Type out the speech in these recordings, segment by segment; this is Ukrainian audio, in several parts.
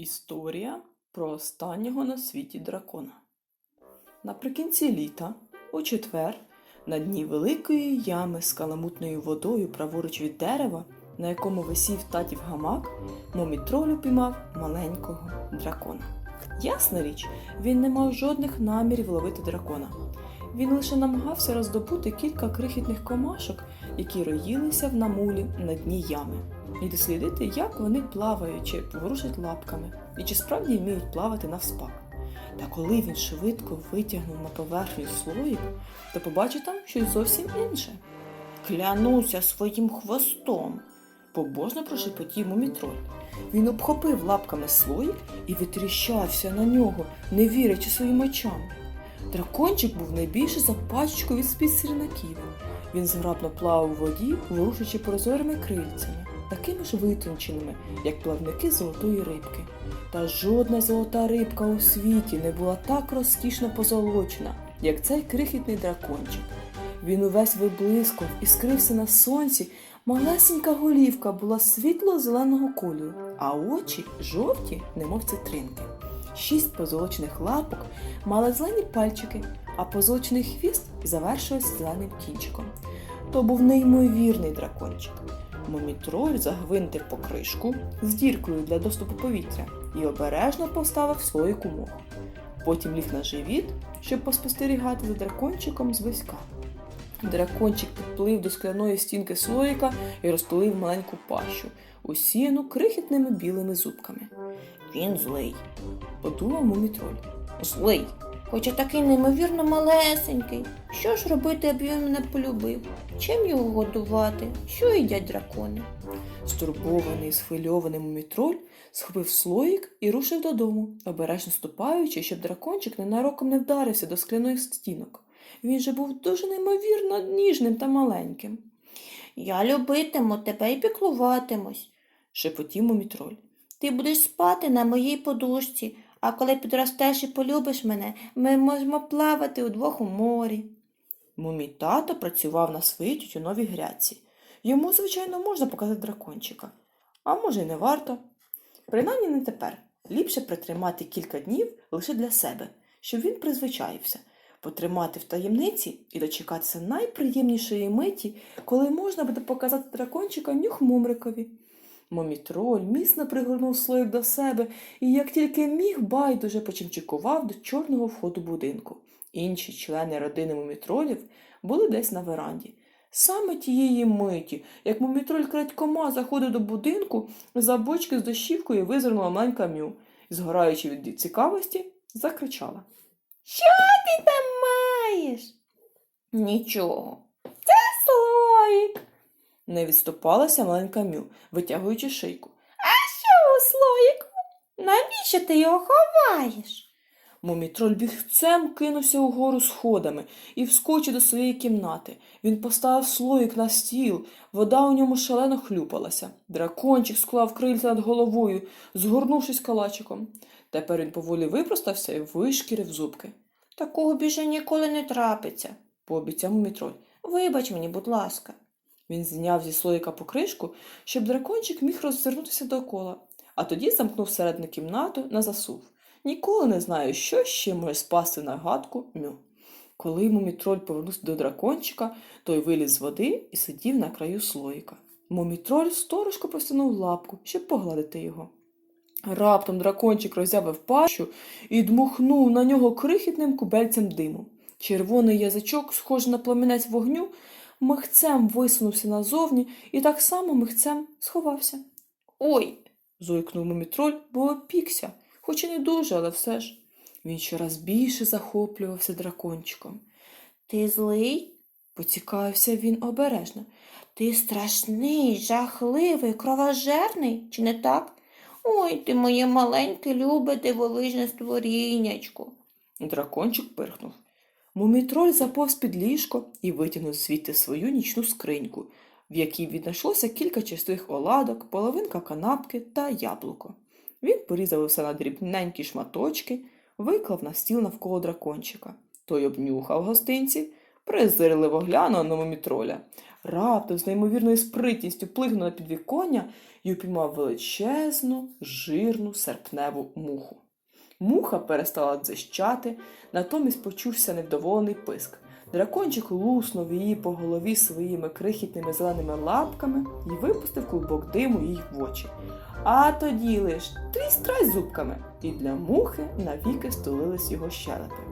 Історія про останнього на світі дракона. Наприкінці літа, у четвер, на дні великої ями з каламутною водою праворуч від дерева, на якому висів татів гамак, момітроль упіймав маленького дракона. Ясна річ, він не мав жодних намірів ловити дракона. Він лише намагався роздобути кілька крихітних комашок, які роїлися в намулі на дні ями, і дослідити, як вони плавають чи ворушать лапками, і чи справді вміють плавати навспак. Та коли він швидко витягнув на поверхню слоїк, то побачив там щось зовсім інше. Клянуся своїм хвостом, побожно прошепотів мумітроль. Він обхопив лапками слоїк і витріщався на нього, не вірячи своїм очам. Дракончик був найбільше за пачку від спід сірників. Він зграбно плавав у воді, ворушачи прозорими крильцями, такими ж витонченими, як плавники золотої рибки. Та жодна золота рибка у світі не була так розкішно позолочена, як цей крихітний дракончик. Він увесь виблискав і скрився на сонці. Малесенька голівка була світло-зеленого кольору, а очі жовті, немов цитринки. Шість позолочених лапок мали зелені пальчики, а позолочений хвіст завершувався зеленим кінчиком. То був неймовірний дракончик. Момітроль загвинтив покришку з діркою для доступу повітря і обережно поставив свою кумок. Потім ліг на живіт, щоб поспостерігати за дракончиком зблизька. Дракончик підплив до скляної стінки слоїка і розтулив маленьку пащу, усіяну крихітними білими зубками. Він злий, подумав мумітроль. Злий, Хоча такий неймовірно малесенький. Що ж робити, аби він мене полюбив? Чим його годувати? Що їдять дракони? Стурбований схвильований мумітроль схопив слоїк і рушив додому, обережно ступаючи, щоб дракончик ненароком не вдарився до скляних стінок. Він же був дуже неймовірно ніжним та маленьким, Я любитиму тебе і піклуватимусь. шепотів мумітроль. Ти будеш спати на моїй подушці, а коли підростеш і полюбиш мене, ми можемо плавати удвох у морі. Мумій тато працював на своїй тютюновій грядці. Йому, звичайно, можна показати дракончика, а може й не варто. Принаймні не тепер. Ліпше притримати кілька днів лише для себе, щоб він призвичаївся, потримати в таємниці і дочекатися найприємнішої миті, коли можна буде показати дракончика нюх мумрикові. Момітроль міцно пригорнув слоїк до себе і, як тільки міг, байдуже почимчикував до чорного входу будинку. Інші члени родини мумітролів були десь на веранді. Саме тієї миті, як мумітроль крадькома заходив до будинку, за бочки з дощівкою визирнула маленька мю згораючи від цікавості, закричала. Що ти там маєш? Нічого. Це Слоїк. Не відступалася маленька мю, витягуючи шийку. Що у слоїку? Навіщо ти його ховаєш? Мумітроль бігцем кинувся угору сходами і вскочив до своєї кімнати. Він поставив слоїк на стіл, вода у ньому шалено хлюпалася. Дракончик склав крильця над головою, згорнувшись калачиком. Тепер він поволі випростався і вишкірив зубки. Такого більше ніколи не трапиться. Пообіцяв мумітроль. Вибач мені, будь ласка. Він зняв зі слоїка покришку, щоб дракончик міг роззирнутися довкола, а тоді замкнув всередину кімнату на засув. Ніколи не знаю, що ще може спасти на гадку мю. Коли мумітроль повернувся до дракончика, той виліз з води і сидів на краю слоїка. Мумітроль сторожко простягнув лапку, щоб погладити його. Раптом дракончик роззявив пащу і дмухнув на нього крихітним кубельцем диму. Червоний язичок, схожий на пламінець вогню, михцем висунувся назовні і так само михцем сховався. Ой. зойкнув мумітроль, бо опікся, хоч і не дуже, але все ж. Він щораз більше захоплювався дракончиком. Ти злий? Поцікавився він обережно. Ти страшний, жахливий, кровожерний, чи не так? Ой, ти моє маленьке, любе дивовижне створіннячко. Дракончик пирхнув. Мумітроль заповз під ліжко і витягнув звідти свою нічну скриньку, в якій віднайшлося кілька чистих оладок, половинка канапки та яблуко. Він порізав усе на дрібненькі шматочки, виклав на стіл навколо дракончика. Той обнюхав гостинці, презирливо глянула на мумітроля. Раптом з неймовірною спритністю плигнув на підвіконня і упіймав величезну, жирну серпневу муху. Муха перестала дзищати, натомість почувся невдоволений писк. Дракончик луснув її по голові своїми крихітними зеленими лапками і випустив клубок диму їй в очі. А тоді лиш трість зубками, і для мухи навіки стулились його щелепи.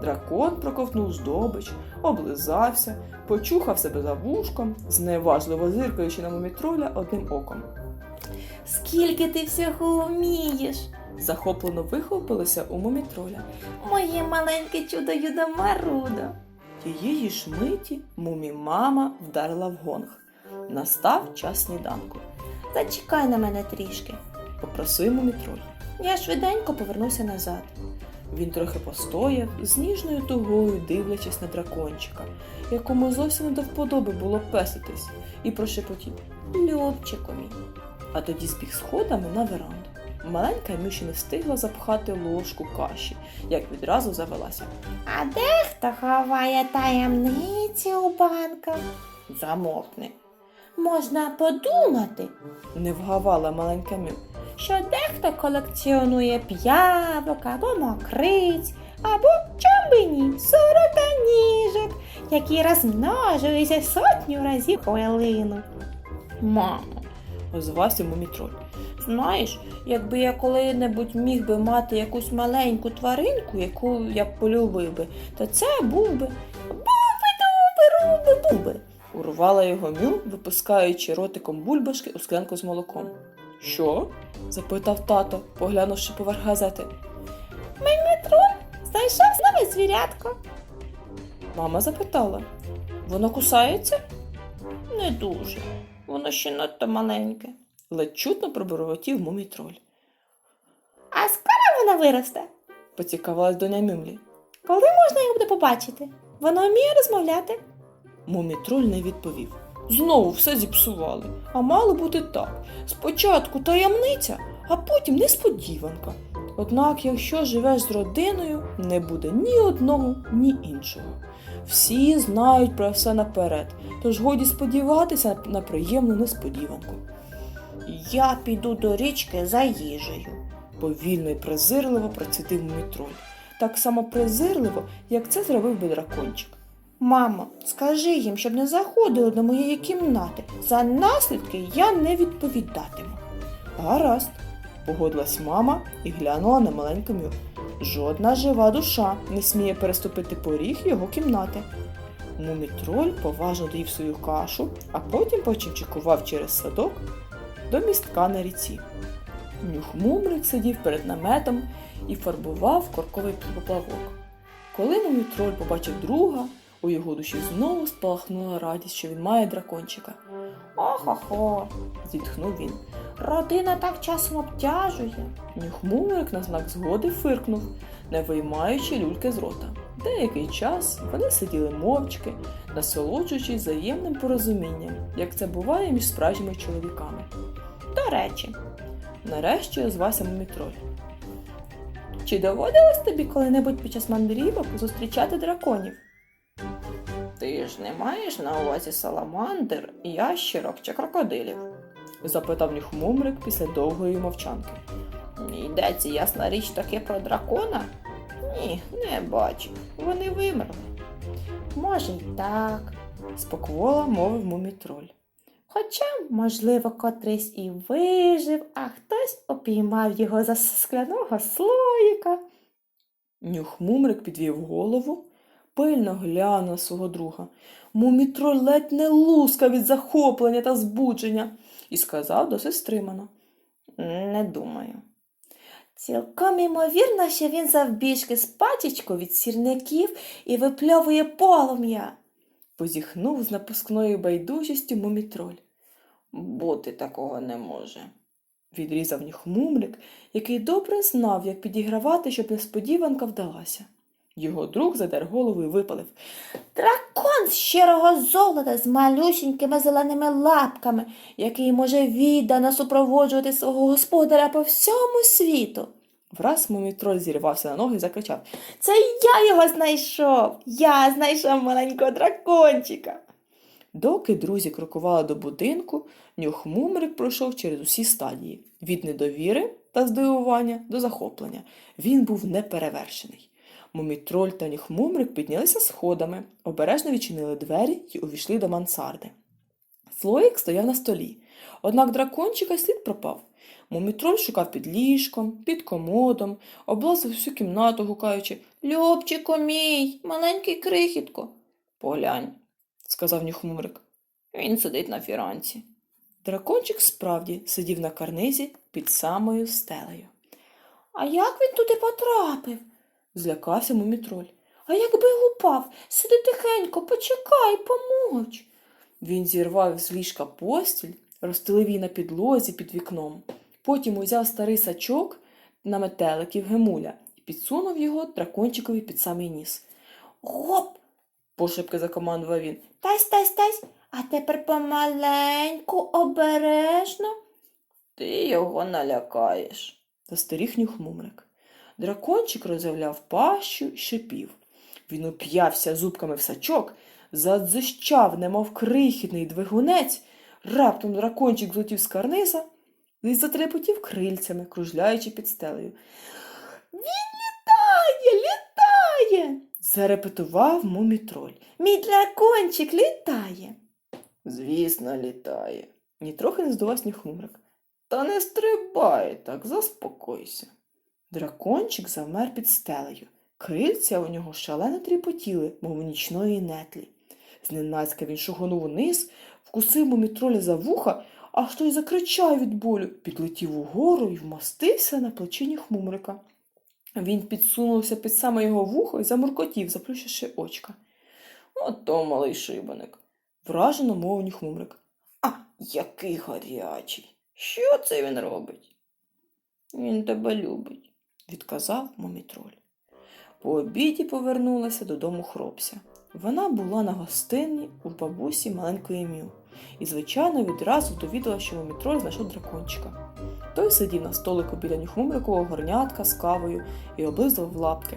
Дракон проковтнув здобич, облизався, почухав себе за вушком, зневажливо зиркаючи на мумітроля одним оком. Скільки ти всього вмієш? Захоплено вихопилося у мумітроля. Моє маленьке чудо юдо Марудо. Тієї ж миті мумі-мама вдарила в гонг. Настав час сніданку. Зачекай на мене трішки. Попросив мумітроль. Я швиденько повернуся назад. Він трохи постояв, з ніжною тугою дивлячись на дракончика, якому зовсім не до вподоби було песитись, і прошепотів Любчику мій. а тоді збіг сходами на веранду. Маленька Мюші не встигла запхати ложку каші, як відразу завелася. А дехто ховає таємниці у банках. Замовкни. Можна подумати, Не вгавала маленька Мю. що дехто колекціонує п'явок або мокриць, або чомбині, сороканіжок, які розмножуються сотню разів хвилину. Мамо, озвався мумітроль. Знаєш, якби я коли-небудь міг би мати якусь маленьку тваринку, яку я полюбив би, то це був би буби-дуби-руби-буби. Урвала його Мю, випускаючи ротиком бульбашки у склянку з молоком. Що? запитав тато, поглянувши поверх газети. Знайшов нове звірятко. Мама запитала. Воно кусається? Не дуже. Воно ще надто маленьке. Ледь чутно пробурмотів мумітроль. А скоро воно виросте. Поцікавилась доня Мюмлі. Коли можна його буде побачити? Воно вміє розмовляти. Мумітроль не відповів. Знову все зіпсували. А мало бути так. Спочатку таємниця, а потім несподіванка. Однак, якщо живеш з родиною, не буде ні одного, ні іншого. Всі знають про все наперед, тож годі сподіватися на приємну несподіванку. Я піду до річки за їжею. Повільно і презирливо процитив мумітроль. Так само презирливо, як це зробив би дракончик. Мамо, скажи їм, щоб не заходили до моєї кімнати. За наслідки я не відповідатиму. Гаразд, погодилась мама і глянула на маленьку Мю. Жодна жива душа не сміє переступити поріг його кімнати. Мумітроль поважно доїв свою кашу, а потім почимчикував через садок до містка на ріці. Нюхмумрик сидів перед наметом і фарбував корковий поплавок. Коли мумітроль побачив друга, у його душі знову спалахнула радість, що він має дракончика. Охо-хо, Зітхнув він. родина так часом обтяжує. Нюхмумрик на знак згоди фиркнув, не виймаючи люльки з рота. Деякий час вони сиділи мовчки, насолоджуючись взаємним порозумінням, як це буває між справжніми чоловіками. До речі, Нарешті озвався мумітроль. чи доводилось тобі коли-небудь під час мандрівок зустрічати драконів? Ти ж не маєш на увазі саламандр, ящерок чи крокодилів? запитав Нюхмумрик після довгої мовчанки. Йдеться ясна річ таки про дракона? Ні, не бачу. Вони вимерли. Може, й так. Споквола мовив мумітроль. Хоча, можливо, котрийсь і вижив, а хтось опіймав його за скляного слоїка. Нюхмумрик підвів голову, пильно глянув на свого друга. Мумітроль ледь не лускав від захоплення та збудження і сказав досить стримано. Не думаю. Цілком імовірно, що він завбіжки з пачечку від сірників і випльовує полум'я. Позіхнув з напускною байдужістю мумітроль. Бути такого не може. Відрізав Нюхмумрик, який добре знав, як підігравати, щоб несподіванка вдалася. Його друг задер голову і випалив. Дракон з щирого золота з малюсінькими зеленими лапками, який може віддано супроводжувати свого господаря по всьому світу. Враз мумітроль зірвався на ноги і закричав Це я його знайшов. Я знайшов маленького дракончика. Доки друзі крокували до будинку, нюхмумрик пройшов через усі стадії від недовіри та здивування до захоплення. Він був неперевершений. Мумітроль та нюхмумрик піднялися сходами, обережно відчинили двері і увійшли до мансарди. Слоїк стояв на столі, однак дракончика слід пропав. Мумітроль шукав під ліжком, під комодом, облазив всю кімнату, гукаючи Любчику мій, маленький крихітко. Поглянь, сказав нюхмумрик. Він сидить на фіранці. Дракончик справді сидів на карнизі під самою стелею. А як він туди потрапив? Злякався мумітроль. А якби упав, сиди тихенько, почекай, помовч. Він зірвав з ліжка постіль, розстелив її на підлозі під вікном. Потім узяв старий сачок на метеликів гемуля і підсунув його дракончикові під самий ніс. Гоп, Пошепки закомандував він. тась, тась, тась, а тепер помаленьку, обережно. Ти його налякаєш, застеріг нюхмумрик. Дракончик розявляв пащу й шипів. Він уп'явся зубками в сачок, задзищав, немов крихітний двигунець. Раптом дракончик злетів з карниза і затрепотів крильцями, кружляючи під стелею. Він Літає, літає. Зарепетував мумітроль. Мій дракончик літає. Звісно, літає. Нітрохи не здувався нюхмумрик. Та не стрибай так, заспокойся. Дракончик завмер під стелею. Крильця у нього шалено тріпотіли, мов нічної нетлі. Зненацька він шугонув униз, вкусив мумітроля за вуха, аж той закричав від болю, підлетів угору і вмостився на плечині хмумрика. Він підсунувся під саме його вухо і замуркотів, заплющивши очка. Ото малий шибаник, вражено мовив хмумрик. А, який гарячий. Що це він робить? Він тебе любить, відказав мумітроль. По обіді повернулася додому хробся. Вона була на гостинні у бабусі маленької Мю і, звичайно, відразу довідала, що мумітроль знайшов дракончика. Той сидів на столику біля нюхмумрикового горнятка з кавою і облизував лапки.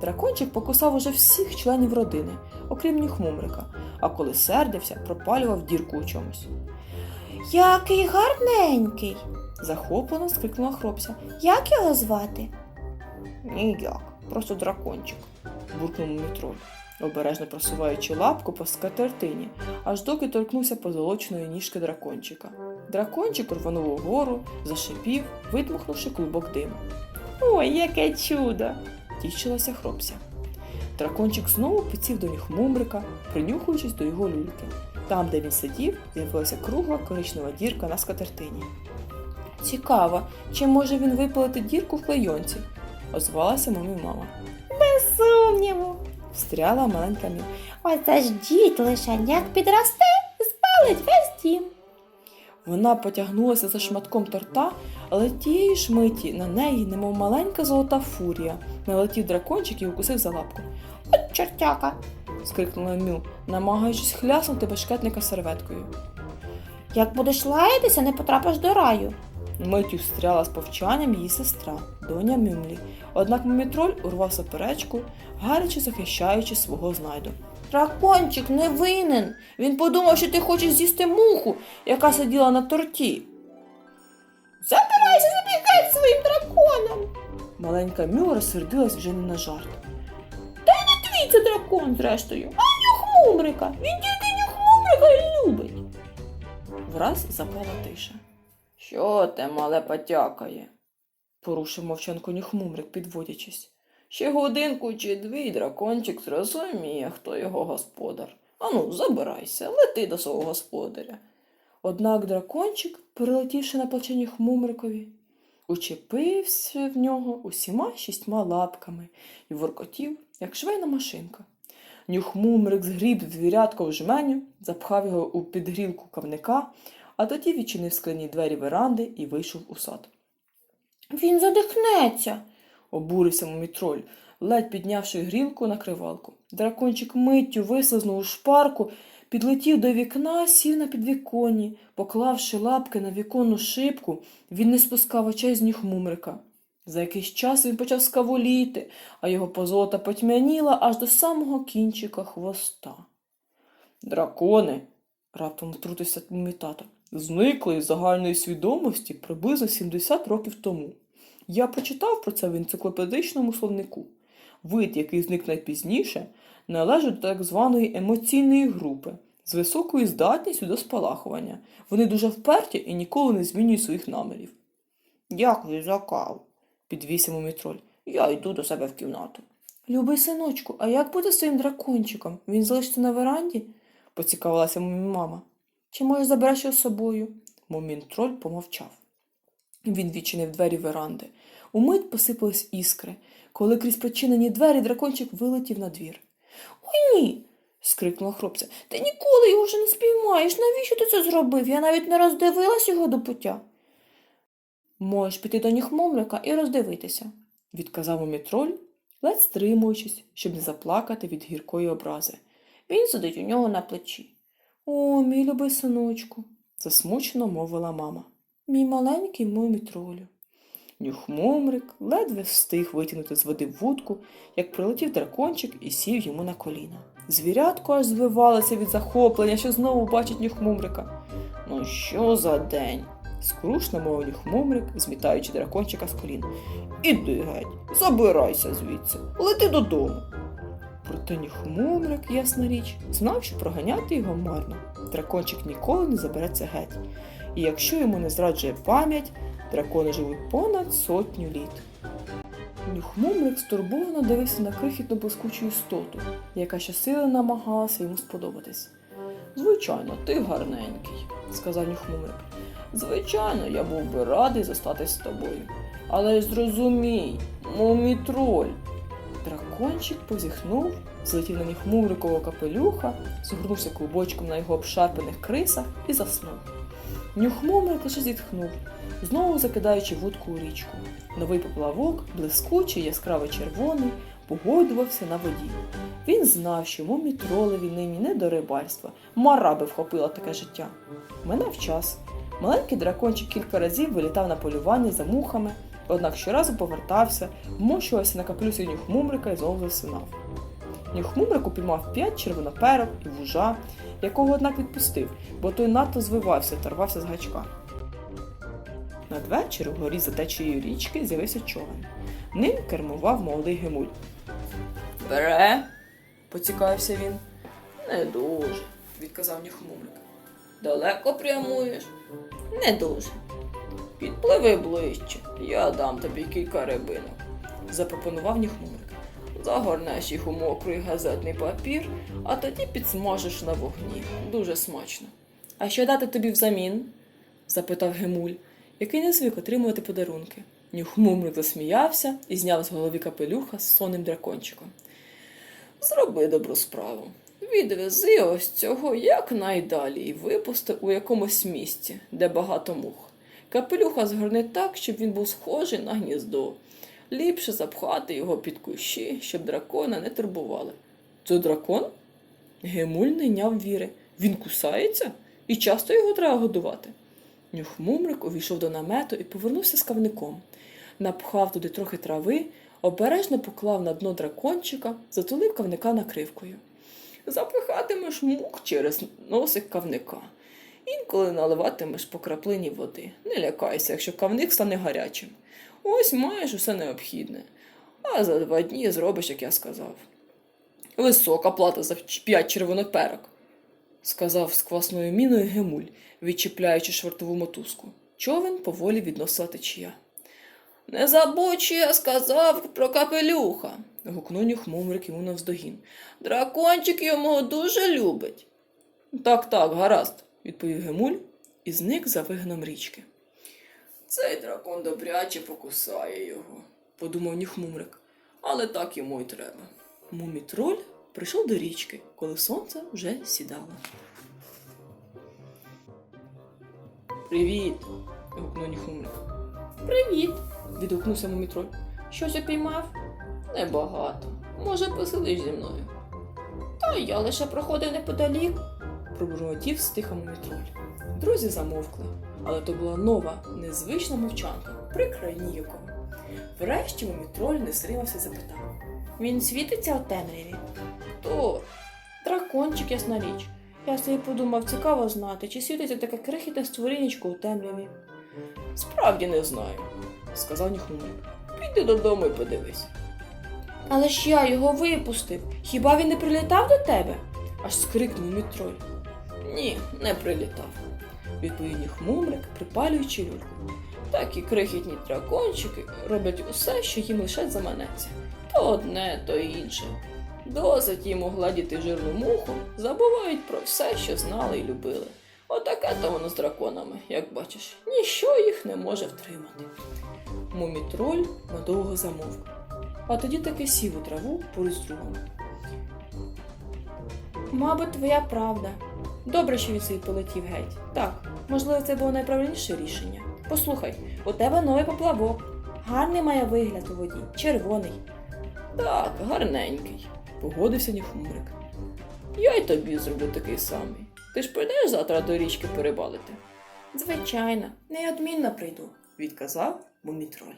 Дракончик покусав уже всіх членів родини, окрім нюхмумрика, а коли сердився, пропалював дірку у чомусь. Який гарненький. Захоплено скрикнула хробся. Як його звати? Ніяк, просто дракончик, буркнув мумітроль, обережно просуваючи лапку по скатертині, аж доки торкнувся позолоченої ніжки дракончика. Дракончик рванув угору, зашипів, видмухнувши клубок диму. Ой, яке чудо. тішилася хробся. Дракончик знову підсів до ніг мумрика, принюхуючись до його люльки. Там, де він сидів, з'явилася кругла коричнева дірка на скатертині. Цікаво, чи може він випалити дірку в клейонці? озвалася мамі мама. Без сумніву. Встряла маленька мі. Ж дід лише як підросте, спалить весь дім. Вона потягнулася за шматком торта, але тієї ж миті на неї, немов маленька золота фурія, налетів дракончик і укусив за лапку. От чортяка. скрикнула Мю, намагаючись хляснути бешкетника серветкою. Як будеш лаятися, не потрапиш до раю. Миттю встряла з повчанням її сестра, доня Мюмлі. Однак мумітроль урвав суперечку, гаряче захищаючи свого знайду. Дракончик не винен. Він подумав, що ти хочеш з'їсти муху, яка сиділа на торті. Забирайся забігай своїм драконом. Маленька Мю розсердилась вже не на жарт. Твій це дракон, зрештою. А нюхмумрика. Він тільки нюхмумрика і любить. Враз запала тиша. Що те мале потякає? Порушив мовчанку нюхмумрик, підводячись. Ще годинку чи дві дракончик зрозуміє, хто його господар. Ану, забирайся, лети до свого господаря. Однак дракончик, перелетівши на плече нюхмумрикові, учепився в нього усіма шістьма лапками і воркотів, як швейна машинка. Нюхмумрик згріб звірятко в жменю, запхав його у підгрілку кавника, а тоді відчинив скляні двері веранди і вийшов у сад. Він задихнеться. Обурився мумітроль, ледь піднявши грілку на кривалку. Дракончик миттю вислизнув у шпарку, підлетів до вікна, сів на підвіконні, поклавши лапки на віконну шибку, він не спускав очей з ніг мумрика. За якийсь час він почав скавуліти, а його позолота потьмяніла аж до самого кінчика хвоста. Дракони, раптом втрутився мій тато, зникли із загальної свідомості приблизно 70 років тому. Я прочитав про це в енциклопедичному словнику. Вид, який зник найпізніше, належить до так званої емоційної групи з високою здатністю до спалахування. Вони дуже вперті і ніколи не змінюють своїх намірів. Дякую за каву, підвісив мумітроль. Я йду до себе в кімнату. Любий синочку, а як буде з своїм дракончиком? Він залишиться на веранді? поцікавилася мама. Чи може забереш його з собою? Мумінтроль помовчав. Він відчинив двері веранди. Умить посипались іскри. Коли крізь причинені двері дракончик вилетів на двір. Ой ні. скрикнула хлопця. Ти ніколи його вже не спіймаєш. Навіщо ти це зробив? Я навіть не роздивилась його до пуття. Можеш піти до ніг Момрика і роздивитися, відказав мумітроль, ледь стримуючись, щоб не заплакати від гіркої образи. Він сидить у нього на плечі. О, мій любий синочку, засмучено мовила мама. Мій маленький мумітролю. Нюхмумрик ледве встиг витягнути з води вудку, як прилетів дракончик і сів йому на коліна. Звірятко аж звивалося від захоплення, що знову бачить нюхмумрика. Ну що за день? скрушно мовив нюхмумрик, змітаючи дракончика з колін. Іди геть, забирайся звідси, лети додому. Проте нюхмумрик, ясна річ, знав, що проганяти його марно. Дракончик ніколи не забереться геть. І якщо йому не зраджує пам'ять, дракони живуть понад сотню літ. Нюхмумрик стурбовано дивився на крихітну блискучу істоту, яка щосили намагалася йому сподобатись. Звичайно, ти гарненький, сказав Нюхмумрик. Звичайно, я був би радий зостатись з тобою. Але зрозумій, мумітроль. Дракончик позіхнув, злетів на Нюхмумрикового капелюха, згорнувся клубочком на його обшарпаних крисах і заснув. Нюхмумрик лише зітхнув, знову закидаючи вудку у річку. Новий поплавок, блискучий, яскраво червоний, погойдувався на воді. Він знав, що мумітролеві нині не до рибальства, мара би вхопила таке життя. Минав час. Маленький дракончик кілька разів вилітав на полювання за мухами, однак щоразу повертався, вмощувався на капелюсі нюхмумрика і знову засинав. Нюхмумрик упіймав п'ять червоноперок і вужа, якого однак відпустив, бо той надто звивався та рвався з гачка. Надвечір угорі за течією річки з'явився човен. Ним кермував молодий гемуль. Бере, поцікавився він. Не дуже, відказав Нюхмумрик. Далеко прямуєш? Не дуже. Підпливи ближче, я дам тобі кілька рибинок, запропонував Нюхмумрик. Загорнеш їх у мокрий газетний папір, а тоді підсмажиш на вогні. Дуже смачно. А що дати тобі взамін? запитав Гемуль, який не звик отримувати подарунки. Нюхмумрик засміявся і зняв з голови капелюха з сонним дракончиком. Зроби добру справу. Відвези ось цього якнайдалі і випусти у якомусь місці, де багато мух. Капелюха згорни так, щоб він був схожий на гніздо. Ліпше запхати його під кущі, щоб дракона не турбували. Це дракон? Гемуль не йняв віри. Він кусається? І часто його треба годувати. Нюхмумрик увійшов до намету і повернувся з кавником. Напхав туди трохи трави, обережно поклав на дно дракончика, затулив кавника накривкою. Запихатимеш мук через носик кавника. Інколи наливатимеш по краплині води. Не лякайся, якщо кавник стане гарячим. Ось маєш усе необхідне. А за два дні зробиш, як я сказав. Висока плата за п'ять червоноперок, сказав з квасною міною Гемуль, відчіпляючи швартову мотузку. Човен поволі відносила течія. Не забудь, що я сказав про капелюха. гукнув нюхмумрик йому навздогін. Дракончик йому дуже любить. Так, так, гаразд, відповів Гемуль і зник за вигином річки. Цей дракон добряче покусає його, подумав нюхмумрик, але так йому й треба. Мумітроль прийшов до річки, коли сонце вже сідало. Привіт. гукнув нюхмумрик. Привіт. відгукнувся мумітроль. Щось упіймав? Небагато. Може, посидиш зі мною. Та я лише проходив неподалік, пробурмотів стиха мумітроль. Друзі замовкли, але то була нова, незвична мовчанка, прикра й. Врешті мумітроль не стримався запитав. Він світиться у темряві. То, Дракончик, ясна річ. Я собі подумав, цікаво знати, чи світиться таке крихітне створінечко у темряві. справді не знаю, сказав Ніхмурик. Піди додому і подивись. Але ж я його випустив. Хіба він не прилітав до тебе? аж скрикнув мітроль. Ні, не прилітав, відповів Ніхмумрик, припалюючи люльку. Такі крихітні дракончики роблять усе, що їм лише заманеться. То одне, то інше. Досить їм огладіти жирну муху, забувають про все, що знали і любили. Отаке то воно з драконами, як бачиш, ніщо їх не може втримати. Мумітроль надовго замовк, а тоді таки сів у траву поруч з другом. Мабуть, твоя правда. Добре, що він собі полетів геть. Так, можливо, це було найправильніше рішення. Послухай, у тебе новий поплавок. Гарний має вигляд у воді, червоний. Так, гарненький, погодився Ніхмурик. Я й тобі зроблю такий самий. Ти ж прийдеш завтра до річки перебалити? Звичайно, неодмінно прийду. відказав Мумітроль.